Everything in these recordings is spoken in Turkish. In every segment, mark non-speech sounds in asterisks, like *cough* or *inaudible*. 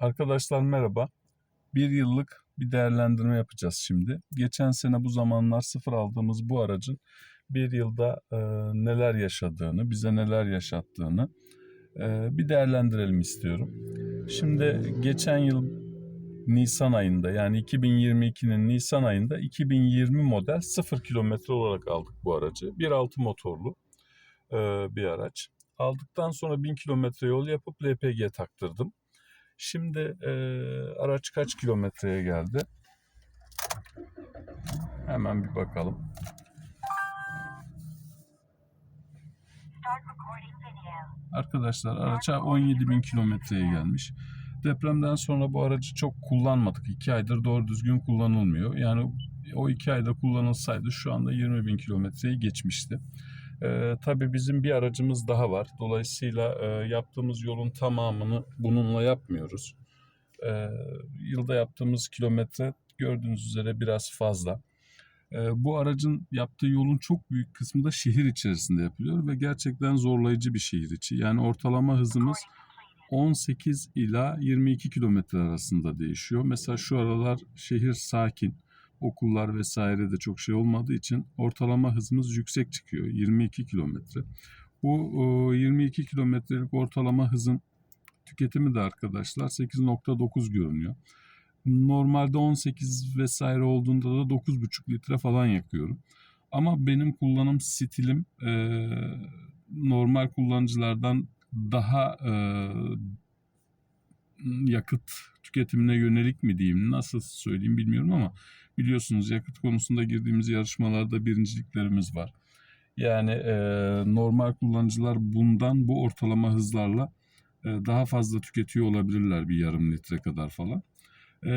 Arkadaşlar merhaba. Bir yıllık bir değerlendirme yapacağız şimdi. Geçen sene bu zamanlar sıfır aldığımız bu aracın bir yılda e, neler yaşadığını, bize neler yaşattığını e, bir değerlendirelim istiyorum. Şimdi geçen yıl Nisan ayında yani 2022'nin Nisan ayında 2020 model 0 kilometre olarak aldık bu aracı. 1.6 motorlu e, bir araç. Aldıktan sonra 1000 kilometre yol yapıp LPG taktırdım. Şimdi e, araç kaç kilometreye geldi? Hemen bir bakalım. Arkadaşlar araça 17 bin kilometreye gelmiş. Depremden sonra bu aracı çok kullanmadık. 2 aydır doğru düzgün kullanılmıyor. Yani o 2 ayda kullanılsaydı şu anda 20 bin kilometreyi geçmişti. Ee, tabii bizim bir aracımız daha var. Dolayısıyla e, yaptığımız yolun tamamını bununla yapmıyoruz. Ee, yılda yaptığımız kilometre gördüğünüz üzere biraz fazla. Ee, bu aracın yaptığı yolun çok büyük kısmı da şehir içerisinde yapılıyor ve gerçekten zorlayıcı bir şehir içi. Yani ortalama hızımız 18 ila 22 kilometre arasında değişiyor. Mesela şu aralar şehir sakin, okullar vesaire de çok şey olmadığı için ortalama hızımız yüksek çıkıyor. 22 kilometre. Bu e, 22 kilometrelik ortalama hızın tüketimi de arkadaşlar 8.9 görünüyor. Normalde 18 vesaire olduğunda da 9.5 litre falan yakıyorum. Ama benim kullanım stilim e, normal kullanıcılardan daha e, yakıt tüketimine yönelik mi diyeyim nasıl söyleyeyim bilmiyorum ama biliyorsunuz yakıt konusunda girdiğimiz yarışmalarda birinciliklerimiz var. Yani e, normal kullanıcılar bundan bu ortalama hızlarla e, daha fazla tüketiyor olabilirler bir yarım litre kadar falan. E,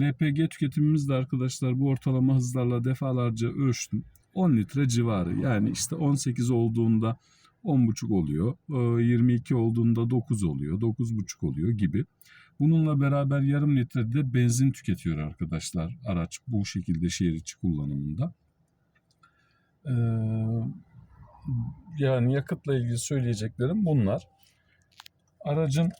LPG tüketimimiz de arkadaşlar bu ortalama hızlarla defalarca ölçtüm. 10 litre civarı yani işte 18 olduğunda 10,5 oluyor. 22 olduğunda 9 oluyor. 9,5 oluyor gibi. Bununla beraber yarım litre de benzin tüketiyor arkadaşlar araç bu şekilde şehir içi kullanımında. Ee, yani yakıtla ilgili söyleyeceklerim bunlar. Aracın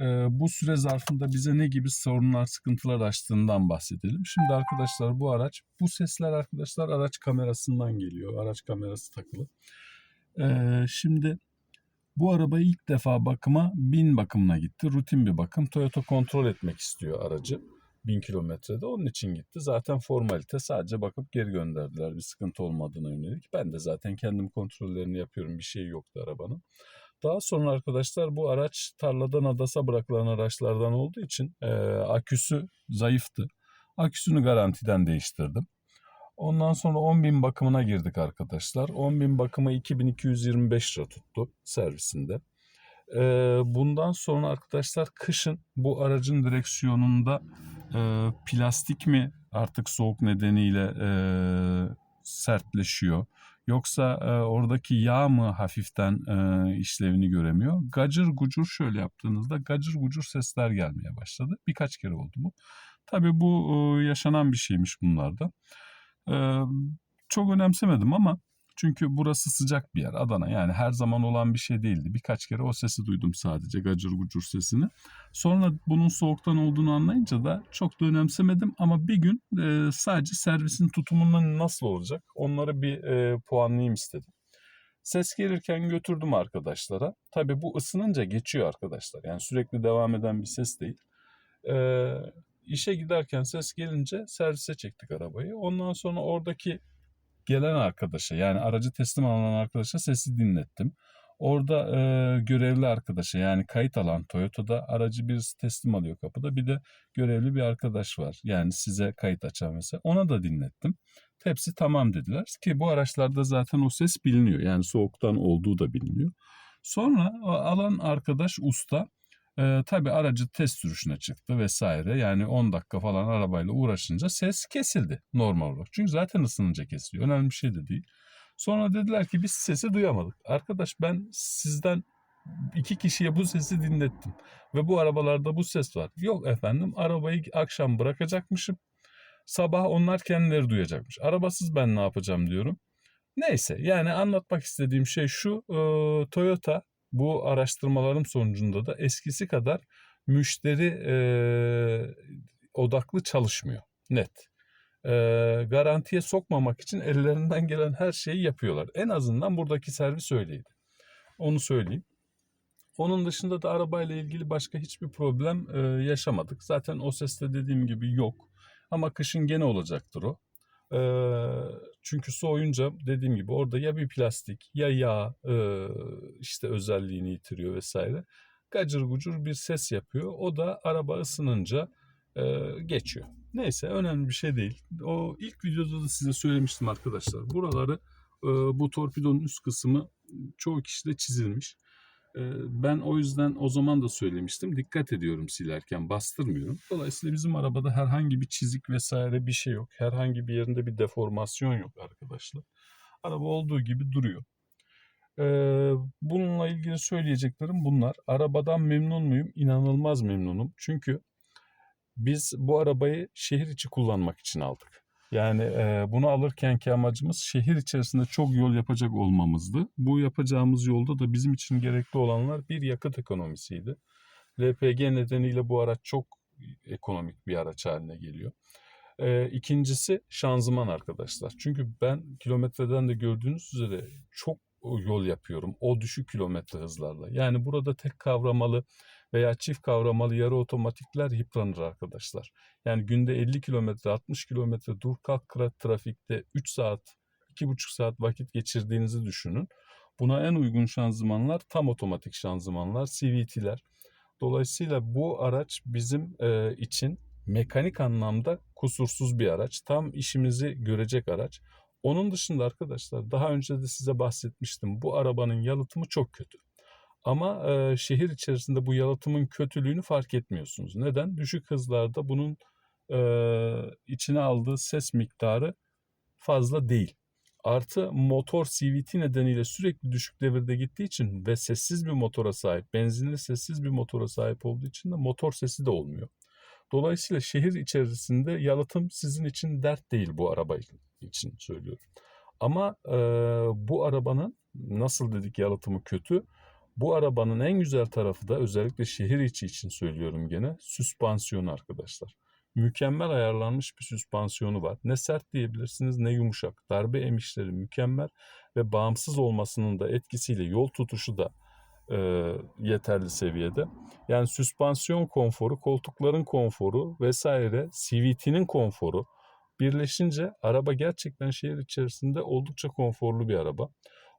e, bu süre zarfında bize ne gibi sorunlar, sıkıntılar açtığından bahsedelim. Şimdi arkadaşlar bu araç, bu sesler arkadaşlar araç kamerasından geliyor. Araç kamerası takılı. Ee, şimdi bu arabayı ilk defa bakıma bin bakımına gitti. Rutin bir bakım. Toyota kontrol etmek istiyor aracı. 1000 kilometrede. Onun için gitti. Zaten formalite sadece bakıp geri gönderdiler bir sıkıntı olmadığına yönelik. Ben de zaten kendim kontrollerini yapıyorum. Bir şey yoktu arabanın. Daha sonra arkadaşlar bu araç tarladan adasa bırakılan araçlardan olduğu için e, aküsü zayıftı. Aküsünü garantiden değiştirdim. Ondan sonra 10.000 bakımına girdik arkadaşlar. 10.000 bakımı 2225 lira tuttu servisinde. Ee, bundan sonra arkadaşlar kışın bu aracın direksiyonunda e, plastik mi artık soğuk nedeniyle e, sertleşiyor. Yoksa e, oradaki yağ mı hafiften e, işlevini göremiyor. Gacır gucur şöyle yaptığınızda gacır gucur sesler gelmeye başladı. Birkaç kere oldu bu. Tabii bu e, yaşanan bir şeymiş bunlarda. Çok önemsemedim ama çünkü burası sıcak bir yer Adana yani her zaman olan bir şey değildi. Birkaç kere o sesi duydum sadece gacır gucur sesini. Sonra bunun soğuktan olduğunu anlayınca da çok da önemsemedim ama bir gün e, sadece servisin tutumunun nasıl olacak onları bir e, puanlayayım istedim. Ses gelirken götürdüm arkadaşlara. Tabii bu ısınınca geçiyor arkadaşlar. Yani sürekli devam eden bir ses değil. Ee, işe giderken ses gelince servise çektik arabayı. Ondan sonra oradaki gelen arkadaşa yani aracı teslim alan arkadaşa sesi dinlettim. Orada e, görevli arkadaşa yani kayıt alan Toyota'da aracı birisi teslim alıyor kapıda. Bir de görevli bir arkadaş var. Yani size kayıt açan mesela. Ona da dinlettim. Hepsi tamam dediler ki bu araçlarda zaten o ses biliniyor. Yani soğuktan olduğu da biliniyor. Sonra alan arkadaş usta ee, tabii aracı test sürüşüne çıktı vesaire. Yani 10 dakika falan arabayla uğraşınca ses kesildi normal olarak. Çünkü zaten ısınınca kesiliyor. Önemli bir şey de değil. Sonra dediler ki biz sesi duyamadık. Arkadaş ben sizden iki kişiye bu sesi dinlettim. Ve bu arabalarda bu ses var. Yok efendim arabayı akşam bırakacakmışım. Sabah onlar kendileri duyacakmış. Arabasız ben ne yapacağım diyorum. Neyse yani anlatmak istediğim şey şu. E, Toyota bu araştırmalarım sonucunda da eskisi kadar müşteri e, odaklı çalışmıyor. Net. E, garantiye sokmamak için ellerinden gelen her şeyi yapıyorlar. En azından buradaki servis öyleydi. Onu söyleyeyim. Onun dışında da arabayla ilgili başka hiçbir problem e, yaşamadık. Zaten o seste dediğim gibi yok. Ama kışın gene olacaktır o. E, çünkü soğuyunca dediğim gibi orada ya bir plastik ya yağ e, işte özelliğini yitiriyor vesaire. Gacır gucur bir ses yapıyor. O da araba ısınınca e, geçiyor. Neyse önemli bir şey değil. O ilk videoda da size söylemiştim arkadaşlar. Buraları e, bu torpidonun üst kısmı çoğu kişide çizilmiş. Ben o yüzden o zaman da söylemiştim. Dikkat ediyorum silerken bastırmıyorum. Dolayısıyla bizim arabada herhangi bir çizik vesaire bir şey yok. Herhangi bir yerinde bir deformasyon yok arkadaşlar. Araba olduğu gibi duruyor. Bununla ilgili söyleyeceklerim bunlar. Arabadan memnun muyum? İnanılmaz memnunum. Çünkü biz bu arabayı şehir içi kullanmak için aldık. Yani e, bunu alırkenki amacımız şehir içerisinde çok yol yapacak olmamızdı. Bu yapacağımız yolda da bizim için gerekli olanlar bir yakıt ekonomisiydi. LPG nedeniyle bu araç çok ekonomik bir araç haline geliyor. E, ikincisi şanzıman arkadaşlar. Çünkü ben kilometreden de gördüğünüz üzere çok yol yapıyorum. O düşük kilometre hızlarla. Yani burada tek kavramalı veya çift kavramalı yarı otomatikler yıpranır arkadaşlar. Yani günde 50 kilometre 60 kilometre dur kalk trafikte 3 saat 2,5 saat vakit geçirdiğinizi düşünün. Buna en uygun şanzımanlar tam otomatik şanzımanlar CVT'ler. Dolayısıyla bu araç bizim e, için mekanik anlamda kusursuz bir araç. Tam işimizi görecek araç. Onun dışında arkadaşlar daha önce de size bahsetmiştim. Bu arabanın yalıtımı çok kötü. Ama e, şehir içerisinde bu yalıtımın kötülüğünü fark etmiyorsunuz. Neden? Düşük hızlarda bunun e, içine aldığı ses miktarı fazla değil. Artı motor CVT nedeniyle sürekli düşük devirde gittiği için ve sessiz bir motora sahip, benzinli sessiz bir motora sahip olduğu için de motor sesi de olmuyor. Dolayısıyla şehir içerisinde yalıtım sizin için dert değil bu araba için söylüyorum. Ama e, bu arabanın nasıl dedik yalıtımı kötü. Bu arabanın en güzel tarafı da özellikle şehir içi için söylüyorum gene süspansiyonu arkadaşlar. Mükemmel ayarlanmış bir süspansiyonu var. Ne sert diyebilirsiniz ne yumuşak. Darbe emişleri mükemmel ve bağımsız olmasının da etkisiyle yol tutuşu da e, yeterli seviyede. Yani süspansiyon konforu, koltukların konforu vesaire, CVT'nin konforu birleşince araba gerçekten şehir içerisinde oldukça konforlu bir araba.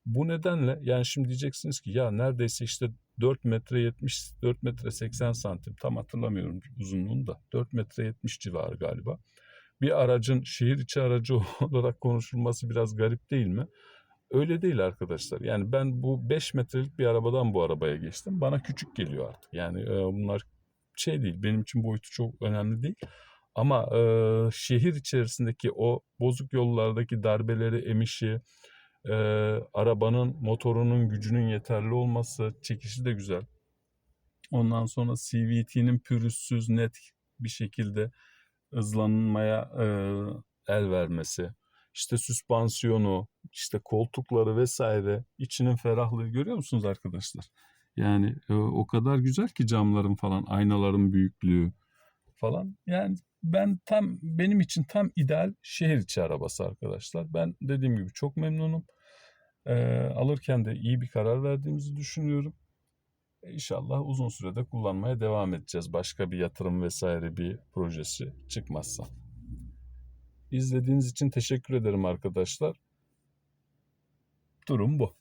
Bu nedenle yani şimdi diyeceksiniz ki ya neredeyse işte 4 metre 70, 4 metre 80 santim tam hatırlamıyorum uzunluğunu da 4 metre 70 civarı galiba. Bir aracın şehir içi aracı *laughs* olarak konuşulması biraz garip değil mi? Öyle değil arkadaşlar. Yani ben bu 5 metrelik bir arabadan bu arabaya geçtim. Bana küçük geliyor artık. Yani e, bunlar şey değil. Benim için boyutu çok önemli değil. Ama e, şehir içerisindeki o bozuk yollardaki darbeleri, emişi, e, arabanın motorunun gücünün yeterli olması, çekişi de güzel. Ondan sonra CVT'nin pürüzsüz, net bir şekilde hızlanmaya e, el vermesi. İşte süspansiyonu, işte koltukları vesaire, içinin ferahlığı görüyor musunuz arkadaşlar? Yani e, o kadar güzel ki camların falan, aynaların büyüklüğü falan. Yani ben tam benim için tam ideal şehir içi arabası arkadaşlar. Ben dediğim gibi çok memnunum. E, alırken de iyi bir karar verdiğimizi düşünüyorum. E, İnşallah uzun sürede kullanmaya devam edeceğiz. Başka bir yatırım vesaire bir projesi çıkmazsa. İzlediğiniz için teşekkür ederim arkadaşlar. Durum bu.